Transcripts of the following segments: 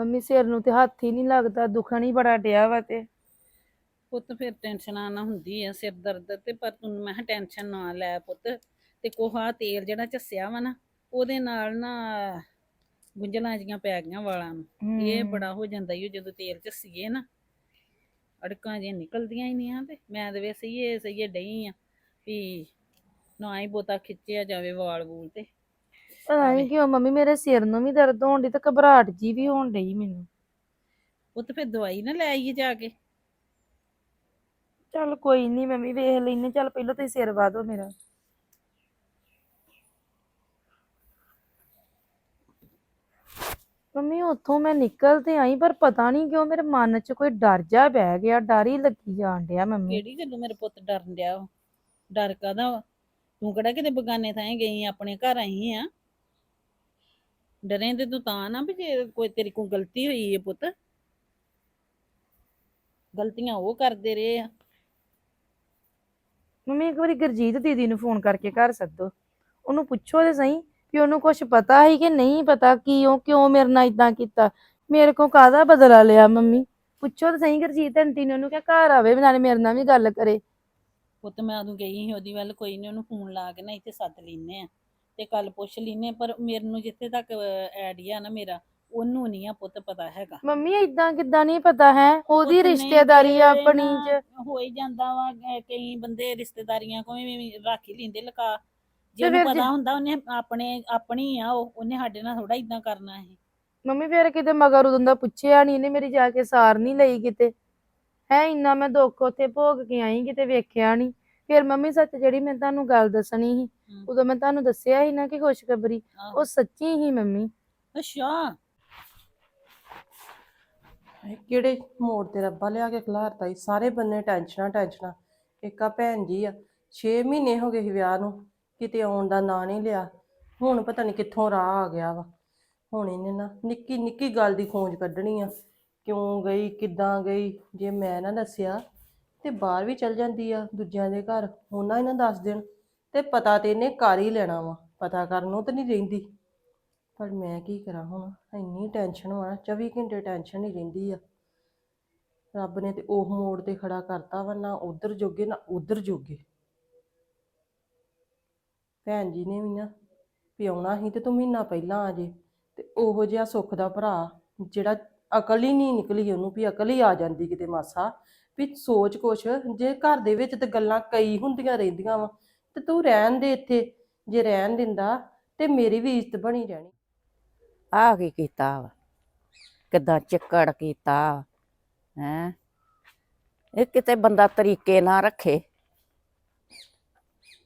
Mummy ਸਿਰ ਨੂੰ ਤੇ ਹੱਥ ਹੀ ਨਹੀਂ ਲੱਗਦਾ ਦੁਖਣ ਹੀ ਬੜਾ ਡਿਆ ਵਾ ਤੇ। ਪੁੱਤ ਫਿਰ ਟੈਨਸ਼ਨਾਂ ਨਾ ਹੁੰਦੀ ਆ ਸਿਰ ਦਰਦ ਤੇ ਪਰ ਤੂੰ ਮੈਂ ਕਿਹਾ ਟੈਨਸ਼ਨ ਨਾ ਲੈ ਪੁੱਤ। ਤੇ ਕੋਹਾ ਤੇਲ ਜਿਹੜਾ ਝੱਸਿਆ ਵਾ ਨਾ ਉਹਦੇ ਨਾਲ ਨਾ ਗੁੰਝਲਾਂ ਜੀਆਂ ਪੈ ਗਈਆਂ ਵਾਲਾਂ ਨੂੰ। ਇਹ ਹਮ। ਬੜਾ ਹੋ ਜਾਂਦਾ ਈ ਓ ਜਦੋਂ ਤੇਲ ਝੱਸੀਏ ਨਾ। ਅੜਕਾਂ ਜਿਹੀਆਂ ਨਿਕਲਦੀਆਂ ਹੀ ਨਹੀਂ ਆ ਤੇ ਮੈਂ ਤੇ ਵੇ ਸਹੀਏ ਸਹੀਏ ਡਈ ਆ ਵੀ ਨਾ ਹੀ ਬੋਤਾ ਖਿੱਚਿਆ ਜਾਵੇ ਵਾਲ ਵੂਲ ਤੇ। ਪਤਾ ਨਹੀਂ ਕਿਉਂ ਮੰਮੀ ਮੇਰੇ ਸਿਰ ਨੂੰ ਵੀ ਦਰਦ ਹੋਣ ਡਈ ਤੇ ਘਬਰਾਹਟ ਜੀ ਵੀ ਹੋਣ ਡਈ ਮੈਨੂੰ। ਪੁੱਤ ਫਿਰ ਦਵਾਈ ਨਾ ਲੈ ਆਈਏ ਜਾ ਕੇ। ਚੱਲ ਕੋਈ ਨਹੀਂ ਮੰਮੀ ਵੇਖ ਲੈਨੇ ਚੱਲ ਪਹਿਲਾਂ ਤੁਸੀਂ ਸਿਰ ਵਾ ਦਿਓ ਮੇਰਾ। ਮੰਮੀ ਉੱਥੋਂ ਮੈਂ ਨਿਕਲ ਤੇ ਆਈ ਪਰ ਪਤਾ ਨਹੀਂ ਕਿਉਂ ਮੇਰੇ ਮਨ 'ਚ ਕੋਈ ਡਰ ਜਾ ਬਹਿ ਗਿਆ ਡਰ ਹੀ ਲੱਗੀ ਜਾਣ ਡਿਆ ਮੰਮੀ। ਕਿਹੜੀ ਗੱਲੋਂ ਮੇਰੇ ਪੁੱਤ ਡਰਨ ਡਿਆ ਵਾ? ਡਰ ਕਾਦਾ ਵਾ? ਤੂੰ ਕਿਹੜਾ ਕਿਤੇ ਬਗਾਨੇ ਥਾਂ ਗਈ ਆਂ, ਆਪਣੇ ਘਰ ਆਈ ਆ? ਡਰੇ ਤੇ ਤੂੰ ਤਾਂ ਨਾ ਵੀ ਜੇ ਕੋਈ ਤੇਰੀ ਕੋਈ ਗਲਤੀ ਹੋਈ ਹੈ ਪੁੱਤ। ਗਲਤੀਆਂ ਉਹ ਕਰਦੇ ਰਹੇ ਆ। ਮੰਮੀ ਇੱਕ ਵਾਰੀ ਗੁਰਜੀਤ ਦੀਦੀ ਨੂੰ ਫੋਨ ਕਰਕੇ ਘਰ ਸੱਦੋ। ਉਹਨੂੰ ਪੁੱਛੋ ਤੇ ਸਹੀ ਕਿ ਉਹਨੂੰ ਕੁਝ ਪਤਾ ਹੈ ਕਿ ਨਹੀਂ ਪਤਾ ਕਿ ਉਹ ਕਿਉਂ ਮੇਰੇ ਨਾਲ ਇਦਾਂ ਕੀਤਾ? ਮੇਰੇ ਕੋ ਕਾਹਦਾ ਬਦਲਾ ਲਿਆ ਮੰਮੀ? ਪੁੱਛੋ ਤੇ ਸਹੀ ਗੁਰਜੀਤ ਆਂਟੀ ਨੇ ਉਹਨੂੰ ਕਿਹਾ ਘਰ ਆਵੇ ਨਾਲੇ ਮੇਰੇ ਨਾਲ ਵੀ ਗੱਲ ਕਰੇ। ਪੁੱਤ ਮੈਂ ਉਦੋਂ ਗਈ ਸੀ ਉਹਦੀ ਵੱਲ ਕੋਈ ਨਹੀਂ ਉਹਨੂੰ ਫੋਨ ਲਾ ਕੇ ਨਾ ਇੱਥੇ ਸੱਦ ਲੈਨੇ ਆ। ਤੇ ਕੱਲ ਪੁੱਛ ਲੈਨੇ ਪਰ ਮੇਰੇ ਨੂੰ ਜਿੱਥੇ ਤੱਕ ਆਈਡੀਆ ਨਾ ਮੇਰਾ ਉਹਨੂੰ ਨਹੀਂ ਆ ਪੁੱਤ ਪਤਾ ਹੈਗਾ। ਮੰਮੀ ਇਦਾਂ ਕਿੱਦਾਂ ਨਹੀਂ ਪਤਾ ਹੈ? ਉਹਦੀ ਰਿਸ਼ਤੇਦਾਰੀ ਆ ਆਪਣੀ ਚ। ਹੋ ਹੀ ਜਾਂਦਾ ਵਾ ਕਈ ਬੰਦੇ ਰਿਸ਼ਤੇਦਾਰੀਆਂ ਕੋਈ ਵੀ ਰੱਖ ਹੀ ਲੈਂਦੇ ਲਕਾ। ਜੇ ਤੇ ਉਹਨੂੰ ਫਿਰ ਜੇ- ਪਤਾ ਹੁੰਦਾ ਉਹਨੇ ਆਪਣੇ ਆਪਣੀ ਆ ਉਹ ਉਹਨੇ ਸਾਡੇ ਨਾਲ ਥੋੜਾ ਇਦਾਂ ਕਰਨਾ ਹੈ ਮੰਮੀ ਫੇਰ ਕਿਤੇ ਮਗਰ ਉਦੋਂ ਦਾ ਪੁੱਛਿਆ ਨਹੀਂ ਇਹਨੇ ਮੇਰੀ ਜਾ ਕੇ ਸਾਰ ਨਹੀਂ ਲਈ ਕਿਤੇ। ਹੈ ਇੰਨਾ ਮੈਂ ਦੁੱਖ ਉੱਥੇ ਭੋਗ ਕੇ ਆਈ ਕਿਤੇ ਵੇਖਿਆ ਨਹੀਂ ਫਿਰ ਮੰਮੀ ਸੱਚ ਜਿਹੜੀ ਮੈਂ ਤੁਹਾਨੂੰ ਗੱਲ ਦੱਸਣੀ ਸੀ। ਉਦੋਂ ਮੈਂ ਤੁਹਾਨੂੰ ਦੱਸਿਆ ਸੀ ਨਾ ਕਿ ਖੁਸ਼ਖਬਰੀ। ਉਹ ਸੱਚੀ ਹੀ ਮੰਮੀ। ਅੱਛਾ। ਕਿਹੜੇ ਮੋੜ ਤੇ ਰੱਬਾ ਲਿਆ ਕੇ ਖਿਲਾਰਤਾ ਈ। ਸਾਰੇ ਬੰਨੇ ਟੈਨਸ਼ਨਾਂ ਟੈਨਸ਼ਨਾਂ। ਇੱਕ ਆ ਭੈਣ ਜੀ ਆ 6 ਮਹੀਨੇ ਹੋ ਗਏ ਸੀ ਵਿਆਹ ਨੂੰ ਕਿਤੇ ਆਉਣ ਦਾ ਨਾਂ ਨਹੀਂ ਲਿਆ। ਹੁਣ ਪਤਾ ਨਹੀਂ ਕਿੱਥੋਂ ਰਾਹ ਆ ਗਿਆ ਵਾ। ਹੁਣ ਇਹਨੇ ਨਾ ਨਿੱਕੀ ਨਿੱਕੀ ਗੱਲ ਦੀ ਖੋਜ ਕੱਢਣੀ ਆ। ਕਿਉਂ ਗਈ ਕਿੱਦਾਂ ਗਈ ਜੇ ਮੈਂ ਨਾ ਦੱਸਿਆ ਤੇ ਬਾਹਰ ਵੀ ਚਲ ਜਾਂਦੀ ਆ ਦੂਜਿਆਂ ਦੇ ਘਰ। ਉਹਨਾਂ ਇਹਨਾਂ ਦੱਸ ਦੇਣ। ਤੇ ਪਤਾ ਤੇ ਇਹਨੇ ਕਰ ਹੀ ਲੈਣਾ ਵਾ, ਪਤਾ ਕਰਨ ਨੂੰ ਤਾਂ ਨਹੀਂ ਰਹਿੰਦੀ। ਪਰ ਮੈਂ ਕੀ ਕਰਾਂ ਹੁਣ, ਇੰਨੀ ਟੈਨਸ਼ਨ ਵਾ 24 ਘੰਟੇ ਟੈਨਸ਼ਨ ਹੀ ਰਹਿੰਦੀ ਆ। ਰੱਬ ਨੇ ਤੇ ਉਹ ਮੋੜ ਤੇ ਖੜਾ ਕਰਤਾ ਵਾ, ਨਾ ਉਧਰ ਜੋਗੇ, ਨਾ ਉਧਰ ਜੋਗੇ। ਭੈਣ ਜੀ ਨੇ ਵੀ ਨਾ ਪਿਆਉਣਾ ਆਉਣਾ ਸੀ ਤੇ ਤੂੰ ਮਹੀਨਾ ਪਹਿਲਾਂ ਆ ਜੇ, ਤੇ ਉਹੋ ਜਿਹਾ ਸੁੱਖ ਦਾ ਭਰਾ ਜਿਹੜਾ ਅਕਲ ਹੀ ਨਹੀਂ ਨਿਕਲੀ ਉਹਨੂੰ, ਵੀ ਅਕਲ ਹੀ ਆ ਜਾਂਦੀ ਕਿਤੇ ਮਾਸਾ। ਵੀ ਸੋਚ ਕੁਛ ਜੇ ਘਰ ਦੇ ਵਿੱਚ ਤੇ ਗੱਲਾਂ ਕਈ ਹੁੰਦੀਆਂ ਰਹਿੰਦੀਆਂ ਵਾ ਤੇ ਤੂੰ ਰਹਿਣ ਦੇ ਇੱਥੇ, ਜੇ ਰਹਿਣ ਦਿੰਦਾ ਤੇ ਮੇਰੀ ਵੀ ਇੱਜ਼ਤ ਬਣੀ ਰਹਿਣੀ। ਆਹ ਕੀ ਕੀਤਾ ਵਾ? ਕਿਦਾਂ ਚਿੱਕੜ ਕੀਤਾ ਹੈ? ਇਹ ਕਿਤੇ ਬੰਦਾ ਤਰੀਕੇ ਨਾ ਰੱਖੇ।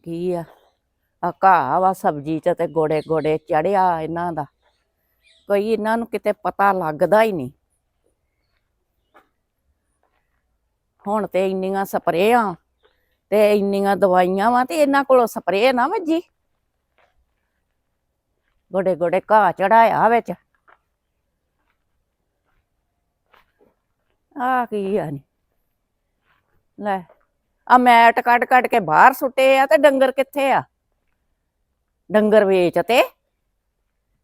ਕੀ ਆ? ਆ ਘਾਹ ਵਾ, ਸਬਜ਼ੀ ਚ ਤੇ ਗੋੜੇ ਗੋੜੇ ਚੜਿਆ ਇਹਨਾਂ ਦਾ। ਕੋਈ ਇਹਨਾਂ ਨੂੰ ਕਿਤੇ ਪਤਾ ਲੱਗਦਾ ਹੀ ਨਹੀਂ। ਹੁਣ ਤੇ ਇੰਨੀਆਂ ਸਪਰੇਆਂ ਤੇ ਇੰਨੀਆਂ ਦਵਾਈਆਂ ਵਾ ਤੇ ਇਹਨਾਂ ਕੋਲੋਂ ਸਪਰੇਅ ਨਾ ਵੱਜੀ। ਗੋਡੇ ਗੋਡੇ ਘਾਹ ਚੜਾਇਆ ਵਿੱਚ। ਆ ਕੀ ਆ ਨੀ। ਲੈ ਆ ਮੈਟ ਕੱਢ ਕੱਢ ਕੇ ਬਾਹਰ ਸੁੱਟੇ ਆ ਤੇ ਡੰਗਰ ਕਿੱਥੇ ਆ? ਡੰਗਰ ਵੇਚ ਤੇ,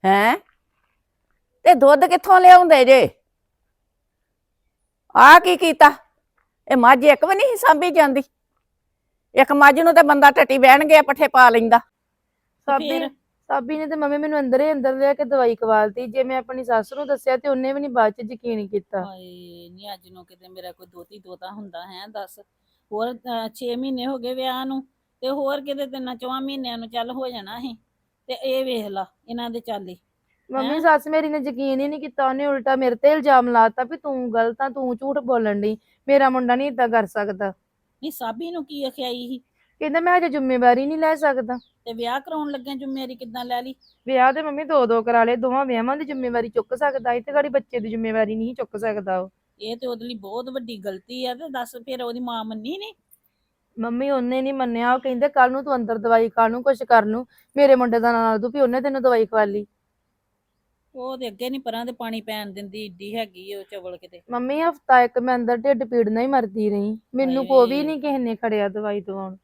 ਹੈਂ? ਤੇ ਦੁੱਧ ਕਿੱਥੋਂ ਲਿਆਉਂਦੇ ਜੇ? ਆ ਕੀ ਕੀਤਾ? ਇਹ ਮੱਝ ਇੱਕ ਵੀ ਨਹੀਂ ਸਾਂਭੀ ਜਾਂਦੀ। ਇੱਕ ਮੱਝ ਨੂੰ ਤੇ ਬੰਦਾ ਟੱਟੀ ਬਹਿਣ ਗਿਆ ਪੱਠੇ ਪਾ ਲੈਂਦਾ। ਸਾਬੀ ਫਿਰ? ਸਾਬੀ ਨੇ ਤੇ ਮੰਮੀ ਮੈਨੂੰ ਅੰਦਰ ਹੀ ਅੰਦਰ ਲਿਆ ਕੇ ਦਵਾਈ ਖਵਾਲਤੀ। ਜੇ ਮੈਂ ਆਪਣੀ ਸੱਸ ਨੂੰ ਦੱਸਿਆ ਤੇ ਉਹਨੇ ਵੀ ਨਹੀਂ ਬਾਅਦ ਚ ਯਕੀਨ ਕੀਤਾ। ਹਾਏ ਨਹੀਂ ਅੱਜ ਨੂੰ ਕਿਤੇ ਮੇਰਾ ਕੋਈ ਦੋਤੀ ਦੋਤਾ ਹੁੰਦਾ ਹੈ ਦੱਸ। ਹੋਰ 6 ਮਹੀਨੇ ਹੋ ਗਏ ਵਿਆਹ ਨੂੰ ਤੇ ਹੋਰ ਕਿਤੇ ਤਿੰਨਾਂ ਚੌਹਾਂ ਮਹੀਨਿਆਂ ਨੂੰ ਚੱਲ ਹੋ ਜਾਣਾ ਸੀ। ਤੇ ਇਹ ਵੇਖ ਲਾ ਇਹਨਾਂ ਦੇ ਚਾਲੇ ਮੰਮੀ ਹੈਂ? ਸੱਸ ਮੇਰੀ ਨੇ ਯਕੀਨ ਹੀ ਨਹੀਂ ਕੀਤਾ। ਉਹਨੇ ਉਲਟਾ ਮੇਰੇ ਤੇ ਇਲਜ਼ਾਮ ਲਾਤਾ ਵੀ ਤੂੰ ਗਲਤ ਆ ਤੂੰ ਝੂਠ ਬੋਲਣ ਦੀ ਮੇਰਾ ਮੁੰਡਾ ਨਹੀਂ ਇਦਾਂ ਕਰ ਸਕਦਾ। ਨਹੀਂ ਸਾਬੀ ਨੂੰ ਕੀ ਅਖਿਆਈ ਸੀ ਕਹਿੰਦਾ ਮੈਂ ਅਜੇ ਜ਼ਿੰਮੇਵਾਰੀ ਨਹੀਂ ਲੈ ਸਕਦਾ। ਤੇ ਵਿਆਹ ਕਰਾਉਣ ਲੱਗਿਆ ਜ਼ਿੰਮੇਵਾਰੀ ਕਿੱਦਾਂ ਲੈ ਲਈ? ਵਿਆਹ ਤੇ ਮੰਮੀ ਦੋ ਦੋ ਕਰਾ ਲਏ ਦੋਵਾਂ ਵਿਆਹਾਂ ਦੀ ਜ਼ਿੰਮੇਵਾਰੀ ਚੁੱਕ ਸਕਦਾ ਇੱਥੇ ਗਾੜੀ ਬੱਚੇ ਦੀ ਜ਼ਿੰਮੇਵਾਰੀ ਨਹੀਂ ਚੁੱਕ ਸਕਦਾ ਉਹ। ਇਹ ਤੇ ਉਹਦੇ ਲਈ ਬਹੁਤ ਵੱਡੀ ਗਲਤੀ ਆ ਤੇ ਦੱਸ ਫਿਰ ਉਹਦੀ ਮਾਂ ਮੰਨੀ ਨਹੀਂ ਮੰਮੀ ਉਹਨੇ ਨਹੀਂ ਮੰਨਿਆ ਉਹ ਕਹਿੰਦੇ ਕੱਲ ਨੂੰ ਤੂੰ ਅੰਦਰ ਦਵਾਈ ਖਾ ਨੂੰ ਕੁਛ ਕਰ ਨੂੰ ਮੇਰੇ ਮੁੰਡੇ ਦਾ ਨਾਂ ਦੂ ਵੀ ਉਹਨੇ ਤੈਨੂੰ ਦਵਾਈ ਖਵਾ ਲਈ। ਉਹ ਤੇ ਅੱਗੇ ਨਹੀਂ ਪਰਾਂ ਤੇ ਪਾਣੀ ਪੈਣ ਦਿੰਦੀ ਏਡੀ ਹੈਗੀ ਉਹ ਚਵਲ ਕਿਤੇ। ਮੰਮੀ ਹਫਤਾ ਇੱਕ ਮੈਂ ਅੰਦਰ ਢਿੱਡ ਪੀੜ ਨਾਲ ਹੀ ਮਰਦੀ ਰਹੀ। ਮੈਨੂੰ ਕੋਈ ਵੀ ਹਾਏ। ਨਹੀਂ ਕਿਸੇ ਨੇ ਖੜਿਆ ਦਵਾਈ ਦਵਾਉਣ।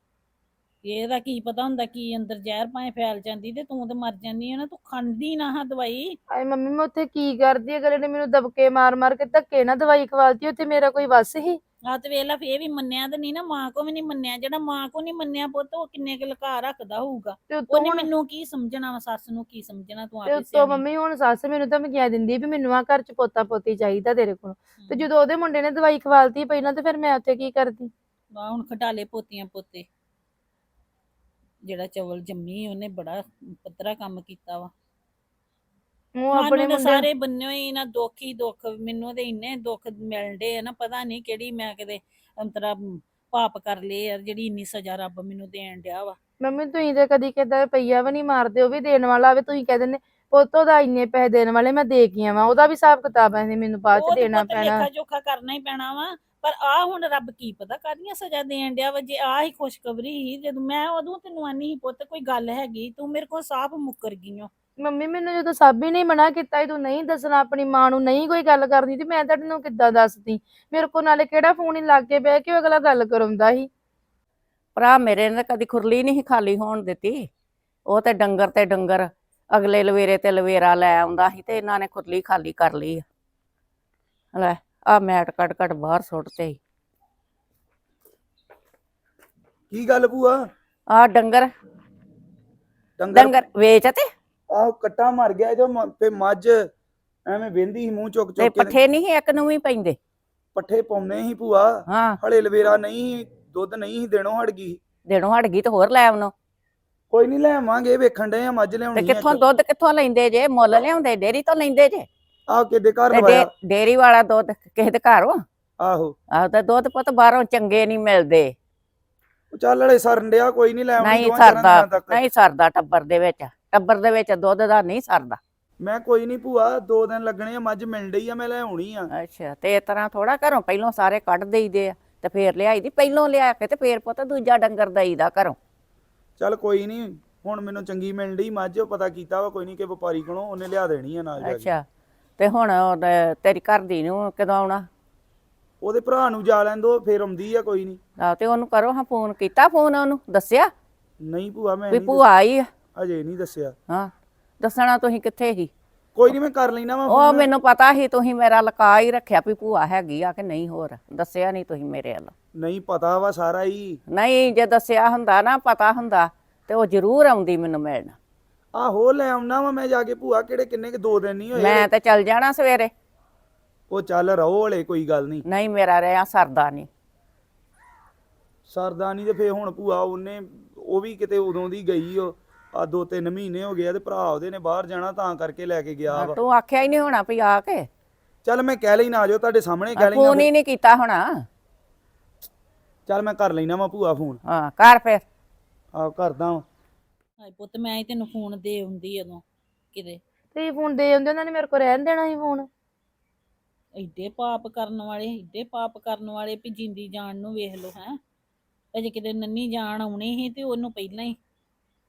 ਇਹਦਾ ਕੀ ਪਤਾ ਹੁੰਦਾ ਕੀ ਅੰਦਰ ਜ਼ਹਿਰ ਭਾਵੇਂ ਫੈਲ ਜਾਂਦੀ ਤੇ ਤੂੰ ਤੇ ਮਰ ਜਾਂਦੀ ਹੈ ਨਾ ਤੂੰ ਖਾਂਦੀ ਨਾ ਹਾਂ ਦਵਾਈ। ਆਏ ਮੰਮੀ ਮੈਂ ਉੱਥੇ ਕੀ ਕਰਦੀ ਅਗਲੇ ਨੇ ਮੈਨੂੰ ਦਬਕੇ ਮਾਰ ਮਾਰ ਕੇ ਧੱਕੇ ਨਾ ਦਵਾਈ ਖਵਾਲਤੀ ਉੱਥੇ ਮੇਰਾ ਕੋਈ ਵੱਸ ਹੀ। ਆ ਤੇ ਵੇਲਾ ਫੇਰ ਵੀ ਮੰਨਿਆ ਤੇ ਨਹੀਂ ਨਾ ਮਾਂ ਕੋ ਵੀ ਨਹੀਂ ਮੰਨਿਆ। ਜਿਹੜਾ ਮਾਂ ਕੋ ਨਹੀਂ ਮੰਨਿਆ ਪੁੱਤ ਉਹ ਕਿੰਨੇ ਕੁ ਲਕਾ ਰੱਖਦਾ ਹੋਊਗਾ। ਤੇ ਉੱਤੋਂ ਉਹਨੇ ਹੁਣ ਮੈਨੂੰ ਕੀ ਸਮਝਣਾ ਵਾ ਸੱਸ ਨੂੰ ਕੀ ਸਮਝਣਾ ਤੂੰ ਤੇ ਆਪੇ ਉੱਤੋਂ ਸਿਆਣੀ। ਮੰਮੀ ਹੁਣ ਸੱਸ ਮੈਨੂੰ ਧਮਕੀਆਂ ਦਿੰਦੀ ਵੀ ਮੈਨੂੰ ਆ ਘਰ ਚ ਪੋਤਾ ਪੋਤੀ ਚਾਹੀਦਾ ਤੇਰੇ ਕੋਲ। ਤੇ ਹਮ। ਜਦੋਂ ਉਹਦੇ ਮੁੰਡੇ ਨੇ ਦਵਾਈ ਖਵਾਲਤੀ ਪਹਿਲਾਂ ਤੇ ਫਿਰ ਮੈਂ ਉੱਥੇ ਕੀ ਕਰਦੀ? ਆ ਹੁਣ ਖਟਾਲੇ ਪੋਤੀਆਂ ਪੋਤੇ। ਜਿਹੜਾ ਚਵਲ ਜੰਮੀ ਉਹਨੇ ਬੜਾ ਪੱਧਰਾ ਕੰਮ ਕੀਤਾ ਵਾ। ਉਹ ਆਪਣੇ ਮੁੰਡੇ ਸਾਰੇ ਬੰਨਿਓ ਹੀ ਨਾ ਦੁੱਖ ਹੀ ਦੁੱਖ ਮੈਨੂੰ ਤੇ ਇੰਨੇ ਦੁੱਖ ਮਿਲਦੇ ਆ ਨਾ ਪਤਾ ਨਹੀਂ ਕਿਹੜੀ ਮੈਂ ਕਿਤੇ ਅੰਤਰਾ ਪਾਪ ਕਰ ਲਏ ਯਾਰ ਜਿਹੜੀ ਇੰਨੀ ਸਜ਼ਾ ਰੱਬ ਮੈਨੂੰ ਦੇਣ ਡਿਆ ਵਾ। ਮੰਮੀ ਤੁਸੀਂ ਤੇ ਕਦੀ ਕਿਦਾਂ ਰੁਪਈਆ ਵੀ ਨਹੀਂ ਮਾਰਦੇ ਉਹ ਵੀ ਦੇਣ ਵਾਲਾ ਆਵੇ ਤੁਸੀਂ ਕਹਿ ਦਿੰਦੇ ਪੁੱਤ ਉਹਦਾ ਇੰਨੇ ਪੈਸੇ ਦੇਣ ਵਾਲੇ ਮੈਂ ਦੇ ਕੇ ਆਵਾਂ ਉਹਦਾ ਵੀ ਹਿਸਾਬ ਕਿਤਾਬ ਐ ਮੈਨੂੰ ਬਾਅਦ ਚ ਦੇਣਾ ਪੈਣਾ। ਲੇਖਾ ਜੋਖਾ ਕਰਨਾ ਹੀ ਪੈਣਾ ਵਾ ਪਰ ਆ ਹੁਣ ਰੱਬ ਕੀ ਪਤਾ ਕਾਹਦੀਆਂ ਸਜ਼ਾ ਦੇਣ ਡਿਆ ਵਾ ਜੇ ਆ ਹੀ ਖੁਸ਼ਖਬਰੀ ਸੀ ਜਦੋਂ ਮੈਂ ਉਦੋਂ ਤੈਨੂੰ ਆਨੀ ਸੀ ਪੁੱਤ ਕੋਈ ਗੱਲ ਹੈਗੀ ਤੂੰ ਮੇਰੇ ਕੋਲ ਸਾਫ਼ ਮੁੱਕਰ ਗਈ ਓ। ਮੰਮੀ ਮੈਨੂੰ ਜਦੋਂ ਸਭ ਹੀ ਨਹੀਂ ਮਨਾ ਕੀਤਾ ਸੀ ਤੂੰ ਨਹੀਂ ਦੱਸਣਾ ਆਪਣੀ ਮਾਂ ਨੂੰ ਨਹੀਂ ਕੋਈ ਗੱਲ ਕਰਨੀ ਤੇ ਮੈਂ ਤੁਹਾਡੇ ਨੂੰ ਕਿੱਦਾਂ ਦੱਸਦੀ? ਮੇਰੇ ਕੋਲ ਨਾਲੇ ਕਿਹੜਾ ਫੋਨ ਹੀ ਲੱਗ ਕੇ ਬਹਿ ਕੇ ਉਹ ਅਗਲਾ ਗੱਲ ਕਰਾਉਂਦਾ ਸੀ? ਭਰਾ ਮੇਰੇ ਨੇ ਕਦੀ ਖੁਰਲੀ ਨਹੀਂ ਖਾਲੀ ਹੋਣ ਦਿੱਤੀ। ਉਹ ਤੇ ਡੰਗਰ ਤੇ ਡੰਗਰ ਅਗਲੇ ਲਵੇਰੇ ਤੇ ਲਵੇਰਾ ਲੈ ਆਉਂਦਾ ਸੀ ਤੇ ਇਹਨਾਂ ਨੇ ਖੁਰਲੀ ਖਾਲੀ ਕਰ ਲਈ ਆ। ਲੈ ਆ ਮੈਟ ਕੱਟ ਕੱਟ ਬਾਹਰ ਸੁੱਟਤੇ ਸੀ ਕੀ ਗੱਲ ਭੂਆ? ਆ ਡੰਗਰ। ਡੰਗਰ? ਡੰਗਰ ਵੇਚ ਤੇ। ਆਹ ਕੱਟਾ ਮਰ ਗਿਆ ਜੋ ਫੇ ਮੱਝ ਐਵੇਂ ਵੇਂਦੀ ਸੀ ਮੂੰਹ ਚੁੱਕ ਤੇ ਚੁੱਕ ਕੇ ਪੱਠੇ ਨਹੀਂ ਇੱਕ ਨੂੰ ਵੀ ਪੈਂਦੇ। ਪੱਠੇ ਪਾਉਂਦੇ ਸੀ ਭੂਆ। ਹਾਂ। ਹਲੇ ਲਵੇਰਾ ਨਹੀਂ ਦੁੱਧ ਨਹੀਂ ਸੀ ਦੇਣੋਂ ਹਟ ਗਈ। ਦੇਣੋਂ ਹਟ ਗਈ ਤੇ ਹੋਰ ਲੈ ਆਉਣੋ। ਕੋਈ ਨਹੀਂ ਲੈਵਾਂਗੇ ਵੇਖਣ ਡਏ ਆ ਮੱਝ ਤੇ ਲਿਆਉਣੀ ਕਿੱਥੋਂ ਦੁੱਧ ਕਿੱਥੋਂ ਲੈਂਦੇ ਜੇ? ਮੁੱਲ ਲਿਆਉਂਦੇ ਡੇਰੀ ਤੋਂ ਲੈਂਦੇ ਜੇ? ਆ ਕਿਦੇ ਘਰ ਤੇ ਡੇ- ਡੇਰੀ ਵਾਲਾ ਦੁੱਧ ਕਿਸੇ ਦੇ ਘਰ? ਵਾ ਆਹੋ। ਆਹ ਤੇ ਦੁੱਧ ਪੁੱਤ ਬਾਹਰੋਂ ਚੰਗੇ ਨਹੀਂ ਮਿਲਦੇ। ਉਹ ਚੱਲ ਹਲੇ ਸਰਨ ਡਿਆ ਕੋਈ ਨਹੀਂ ਲੈ ਆਉਣੀ ਨਹੀਂ ਚਾਰਾਂ ਸਰਦਾ ਦਿਨਾਂ ਤੱਕ। ਨਹੀਂ ਸਰਦਾ ਟੱਬਰ ਦੇ ਵਿੱਚ। ਟੱਬਰ ਦੇ ਵਿੱਚ ਦੁੱਧ ਦਾ ਨਹੀਂ ਸਰਦਾ। ਮੈਂ ਕੋਈ ਨਹੀਂ ਭੂਆ ਦੋ ਦਿਨ ਲੱਗਣੇ ਆ ਮੱਝ ਮਿਲ ਡਈ ਆ ਮੈਂ ਲੈ ਆਉਣੀ ਆ। ਅੱਛਾ ਤੇ ਇਸ ਤਰ੍ਹਾਂ ਥੋੜਾ ਘਰੋਂ ਪਹਿਲੋਂ ਸਾਰੇ ਕੱਢ ਦੇਈਦੇ ਆ ਤੇ ਫੇਰ ਲਿਆਈ ਦੀ ਪਹਿਲੋਂ ਲਿਆ ਕੇ ਤੇ ਫੇਰ ਪੁੱਤ ਦੂਜਾ ਡੰਗਰ ਦਈਦਾ ਘਰੋਂ। ਚੱਲ ਕੋਈ ਨਹੀਂ ਹੁਣ ਮੈਨੂੰ ਚੰਗੀ ਮਿਲ ਡਈ ਮੱਝ ਉਹ ਪਤਾ ਕੀਤਾ ਵਾ ਕੋਈ ਨਹੀਂ ਕਿ ਵਪਾਰੀ ਕੋਲੋਂ ਉਹਨੇ ਲਿਆ ਦੇਣੀ ਆ ਨਾਲ ਜਾ ਕੇ। ਅੱਛਾ ਤੇ ਹੁਣ ਤੇਰੀ ਘਰ ਦੀ ਨੂੰ ਕਦੋਂ ਆਉਣਾ? ਉਹਦੇ ਭਰਾ ਨੂੰ ਜਾ ਲੈਣ ਦੋ ਫੇਰ ਆਉਂਦੀ ਆ ਕੋਈ ਨਹੀਂ। ਆ ਤੇ ਉਹਨੂੰ ਕਰੋ ਹਾਂ ਫੋਨ ਕੀਤਾ ਫੋਨ ਉਹਨੂੰ ਦੱਸਿਆ? ਨਹੀਂ ਭੂਆ ਮੈਂ ਵੀ ਨਹੀਂ ਭੂਆ ਆਈ ਆ? ਅਜੇ ਨਹੀਂ ਦੱਸਿਆ। ਹਾਂ ਦੱਸਣਾ ਤੁਸੀਂ ਕਿੱਥੇ ਸੀ? ਕੋਈ ਨਹੀਂ ਮੈਂ ਕਰ ਲੈਣਾ ਵਾ ਉਹ। ਮੈਨੂੰ ਪਤਾ ਸੀ ਤੁਸੀਂ ਮੇਰਾ ਲਕਾ ਹੀ ਰੱਖਿਆ ਵੀ ਭੂਆ ਹੈਗੀ ਆ ਕਿ ਨਹੀਂ ਹੋਰ। ਦੱਸਿਆ ਨਹੀਂ ਤੁਸੀਂ ਮੇਰੇ ਵੱਲ। ਨਹੀਂ ਪਤਾ ਵਾ ਸਾਰਾ ਹੀ। ਨਹੀਂ ਜੇ ਦੱਸਿਆ ਹੁੰਦਾ ਨਾ ਪਤਾ ਹੁੰਦਾ ਤੇ ਉਹ ਜ਼ਰੂਰ ਆਉਂਦੀ ਮੈਨੂੰ ਮਿਲਣ। ਆਹੋ ਲੈ ਆਉਣਾ ਵਾ ਮੈਂ ਜਾ ਕੇ ਭੂਆ ਕਿਹੜੇ ਕਿੰਨੇ ਕਿ ਦੋ ਦਿਨ ਨਹੀਂ ਹੋਏ ਮੈਂ ਤੇ ਚੱਲ ਜਾਣਾ ਸਵੇਰੇ। ਉਹ ਚੱਲ ਰਹੋ ਹਲੇ ਕੋਈ ਗੱਲ ਨਹੀਂ। ਨਹੀਂ ਮੇਰਾ ਰਿਆ ਸਰਦਾ ਨਹੀਂ। ਸਰਦਾਨੀ ਤੇ ਫੇਰ ਹੁਣ ਭੂਆ ਉਹਨੇ ਉਹ ਵੀ ਕਿਤੇ ਉਦੋਂ ਦੀ ਗਈ ਉਹ ਆ ਦੋ ਤਿੰਨ ਮਹੀਨੇ ਹੋ ਗਏ ਆ ਤੇ ਭਰਾ ਉਹਦੇ ਨੇ ਬਾਹਰ ਜਾਣਾ ਤਾਂ ਕਰਕੇ ਲੈ ਕੇ ਗਿਆ ਵਾ। ਤੂੰ ਆਖਿਆ ਹੀ ਨਹੀਂ ਹੋਣਾ ਵੀ ਆ ਕੇ। ਚੱਲ ਮੈਂ ਕਹਿ ਲੈਣਾ ਆਜੋ ਤੁਹਾਡੇ ਸਾਹਮਣੇ ਕਹਿ ਲੈਣਾ ਫੋਨ ਹੀ ਨਹੀਂ ਕੀਤਾ ਹੋਣਾ। ਚੱਲ ਮੈਂ ਕਰ ਲੈਣਾ ਵਾ ਭੂਆ ਫੋਨ ਹਾਂ ਕਰ ਫਿਰ। ਆ ਕਰਦਾ ਵਾਂ। ਹਾਏ ਪੁੱਤ ਮੈਂ ਹੀ ਤੈਨੂੰ ਫੋਨ ਦੇ ਹੁੰਦੀ ਉਦੋਂ ਕਿਤੇ। ਤੇ ਫੋਨ ਦੇ ਜਾਂਦੇ ਉਹਨਾਂ ਨੇ ਮੇਰੇ ਕੋਲ ਰਹਿਣ ਦੇਣਾ ਸੀ ਫੋਨ ਐਡੇ ਪਾਪ ਕਰਨ ਵਾਲੇ ਐਡੇ ਪਾਪ ਕਰਨ ਵਾਲੇ ਵੀ ਜਿੰਦੀ ਜਾਨ ਨੂੰ ਵੇਖ ਲਓ ਹੈ। ਅਜੇ ਕਿਤੇ ਨੰਨੀ ਜਾਨ ਆਉਣੀ ਸੀ ਤੇ ਉਹਨੂੰ ਪਹਿਲਾਂ ਹੀ